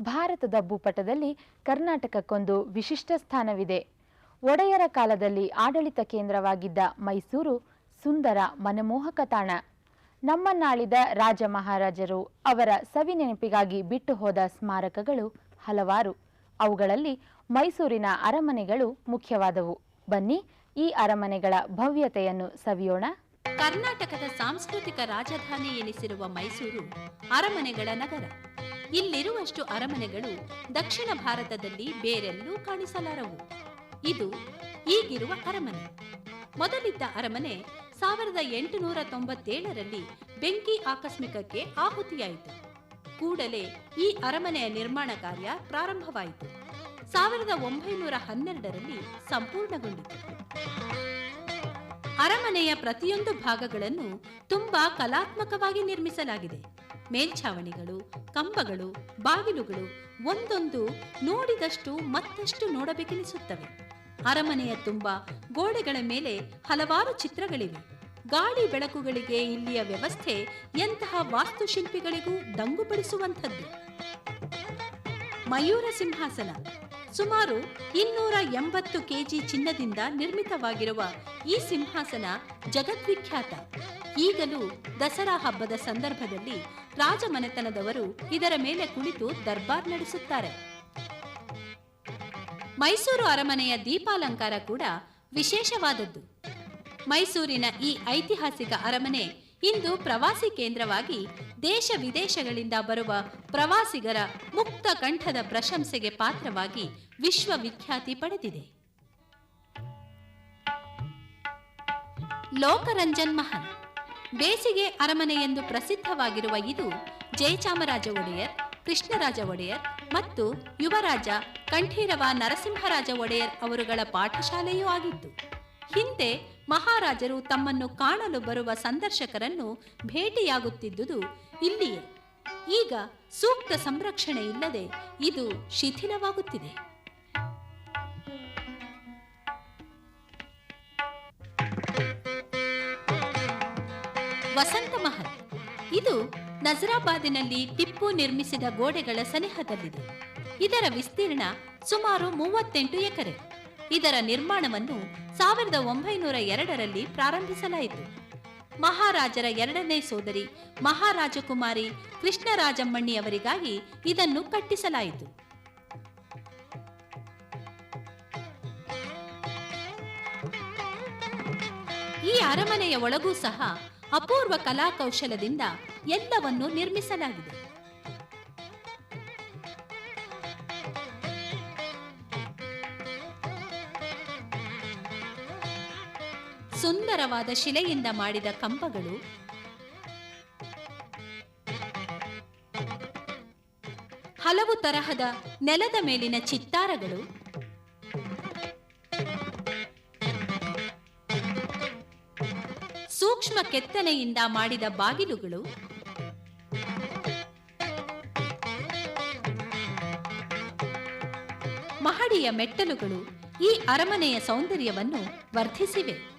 ಭಾರತದ ಭೂಪಟದಲ್ಲಿ ಕರ್ನಾಟಕಕ್ಕೊಂದು ವಿಶಿಷ್ಟ ಸ್ಥಾನವಿದೆ. ಒಡೆಯರ ಕಾಲದಲ್ಲಿ ಆಡಳಿತ ಕೇಂದ್ರವಾಗಿದ್ದ ಮೈಸೂರು ಸುಂದರ ಮನಮೋಹಕ ತಾಣ. ನಮ್ಮನ್ನಾಳಿದ ರಾಜ ಮಹಾರಾಜರು ಅವರ ಸವಿ ನೆನಪಿಗಾಗಿ ಬಿಟ್ಟು ಹೋದ ಸ್ಮಾರಕಗಳು ಹಲವಾರು. ಅವುಗಳಲ್ಲಿ ಮೈಸೂರಿನ ಅರಮನೆಗಳು ಮುಖ್ಯವಾದವು. ಬನ್ನಿ ಈ ಅರಮನೆಗಳ ಭವ್ಯತೆಯನ್ನು ಸವಿಯೋಣ. ಕರ್ನಾಟಕದ ಸಾಂಸ್ಕೃತಿಕ ರಾಜಧಾನಿ ಎನಿಸಿರುವ ಮೈಸೂರು ಅರಮನೆಗಳ ನಗರ. ಇಲ್ಲಿರುವಷ್ಟು ಅರಮನೆಗಳು ದಕ್ಷಿಣ ಭಾರತದಲ್ಲಿ ಬೇರೆಲ್ಲೂ ಕಾಣಿಸಲಾರವು. ಇದು ಈಗಿರುವ ಅರಮನೆ. ಮೊದಲಿದ್ದ ಅರಮನೆ ಸಾವಿರದ ಎಂಟುನೂರ ತೊಂಬತ್ತೇಳರಲ್ಲಿ ಬೆಂಕಿ ಆಕಸ್ಮಿಕಕ್ಕೆ ಆಹುತಿಯಾಯಿತು. ಕೂಡಲೇ ಈ ಅರಮನೆಯ ನಿರ್ಮಾಣ ಕಾರ್ಯ ಪ್ರಾರಂಭವಾಯಿತು. ಸಾವಿರದ ಒಂಬೈನೂರ ಹನ್ನೆರಡರಲ್ಲಿ ಸಂಪೂರ್ಣಗೊಂಡಿತು. ಅರಮನೆಯ ಪ್ರತಿಯೊಂದು ಭಾಗಗಳನ್ನು ತುಂಬಾ ಕಲಾತ್ಮಕವಾಗಿ ನಿರ್ಮಿಸಲಾಗಿದೆ. ಮೇಲ್ಛಾವಣಿಗಳು, ಕಂಬಗಳು, ಬಾಗಿಲುಗಳು ಒಂದೊಂದು ನೋಡಿದಷ್ಟು ಮತ್ತಷ್ಟು ನೋಡಬೇಕೆನಿಸುತ್ತವೆ. ಅರಮನೆಯ ತುಂಬ ಗೋಡೆಗಳ ಮೇಲೆ ಹಲವಾರು ಚಿತ್ರಗಳಿವೆ. ಗಾಳಿ ಬೆಳಕುಗಳಿಗೆ ಇಲ್ಲಿಯ ವ್ಯವಸ್ಥೆ ಎಂತಹ ವಾಸ್ತುಶಿಲ್ಪಿಗಳಿಗೂ ದಂಗುಪಡಿಸುವಂಥದ್ದು. ಮಯೂರ ಸಿಂಹಾಸನ. ಸುಮಾರು ಇನ್ನೂರ ಎಂಬತ್ತು ಕೆಜಿ ಚಿನ್ನದಿಂದ ನಿರ್ಮಿತವಾಗಿರುವ ಈ ಸಿಂಹಾಸನ ಜಗದ್ವಿಖ್ಯಾತ. ಈಗಲೂ ದಸರಾ ಹಬ್ಬದ ಸಂದರ್ಭದಲ್ಲಿ ರಾಜಮನೆತನದವರು ಇದರ ಮೇಲೆ ಕುಳಿತು ದರ್ಬಾರ್ ನಡೆಸುತ್ತಾರೆ. ಮೈಸೂರು ಅರಮನೆಯ ದೀಪಾಲಂಕಾರ ಕೂಡ ವಿಶೇಷವಾದದ್ದು. ಮೈಸೂರಿನ ಈ ಐತಿಹಾಸಿಕ ಅರಮನೆ ಇಂದು ಪ್ರವಾಸಿ ಕೇಂದ್ರವಾಗಿ ದೇಶ ವಿದೇಶಗಳಿಂದ ಬರುವ ಪ್ರವಾಸಿಗರ ಮುಕ್ತ ಕಂಠದ ಪ್ರಶಂಸೆಗೆ ಪಾತ್ರವಾಗಿ ವಿಶ್ವವಿಖ್ಯಾತಿ ಪಡೆದಿದೆ. ಲೋಕರಂಜನ್ ಮಹಲ್ ಬೇಸಿಗೆ ಅರಮನೆ ಎಂದು ಪ್ರಸಿದ್ಧವಾಗಿರುವ ಇದು ಜಯಚಾಮರಾಜ ಒಡೆಯರ್, ಕೃಷ್ಣರಾಜ ಒಡೆಯರ್ ಮತ್ತು ಯುವರಾಜ ಕಂಠೀರವ ನರಸಿಂಹರಾಜ ಒಡೆಯರ್ ಅವರುಗಳ ಪಾಠಶಾಲೆಯೂ ಆಗಿತ್ತು. ಹಿಂದೆ ಮಹಾರಾಜರು ತಮ್ಮನ್ನು ಕಾಣಲು ಬರುವ ಸಂದರ್ಶಕರನ್ನು ಭೇಟಿಯಾಗುತ್ತಿದ್ದುದು ಇಲ್ಲಿಯೇ. ಈಗ ಸೂಕ್ತ ಸಂರಕ್ಷಣೆ ಇಲ್ಲದೆ ಇದು ಶಿಥಿಲವಾಗುತ್ತಿದೆ. ವಸಂತ ಮಹಲ್. ಇದು ನಜರಾಬಾದಿನಲ್ಲಿ ಟಿಪ್ಪು ನಿರ್ಮಿಸಿದ ಗೋಡೆಗಳ ಸನಿಹದಲ್ಲಿದೆ. ಇದರ ವಿಸ್ತೀರ್ಣ ಸುಮಾರು ಮೂವತ್ತೆಂಟು ಎಕರೆ. ಇದರ ನಿರ್ಮಾಣವನ್ನು ಸಾವಿರದ ಒಂಬೈನೂರ ಎರಡರಲ್ಲಿ ಪ್ರಾರಂಭಿಸಲಾಯಿತು. ಮಹಾರಾಜರ ಎರಡನೇ ಸೋದರಿ ಮಹಾರಾಜಕುಮಾರಿ ಕೃಷ್ಣರಾಜಮ್ಮಣ್ಣಿಯವರಿಗಾಗಿ ಇದನ್ನು ಕಟ್ಟಿಸಲಾಯಿತು. ಈ ಅರಮನೆಯ ಒಳಗೂ ಸಹ ಅಪೂರ್ವ ಕಲಾಕೌಶಲದಿಂದ ಎಲ್ಲವನ್ನು ನಿರ್ಮಿಸಲಾಗಿದೆ. ಸುಂದರವಾದ ಶಿಲೆಯಿಂದ ಮಾಡಿದ ಕಂಬಗಳು ಹಲವು ತರಹದ ನೆಲದ ಮೇಲಿನ ಚಿತ್ತಾರಗಳು ಸೂಕ್ಷ್ಮ ಕೆತ್ತನೆಯಿಂದ ಮಾಡಿದ ಬಾಗಿಲುಗಳು. ಮಹಡಿಯ ಮೆಟ್ಟಲುಗಳು ಈ ಅರಮನೆಯ ಸೌಂದರ್ಯವನ್ನು ವರ್ಧಿಸಿವೆ.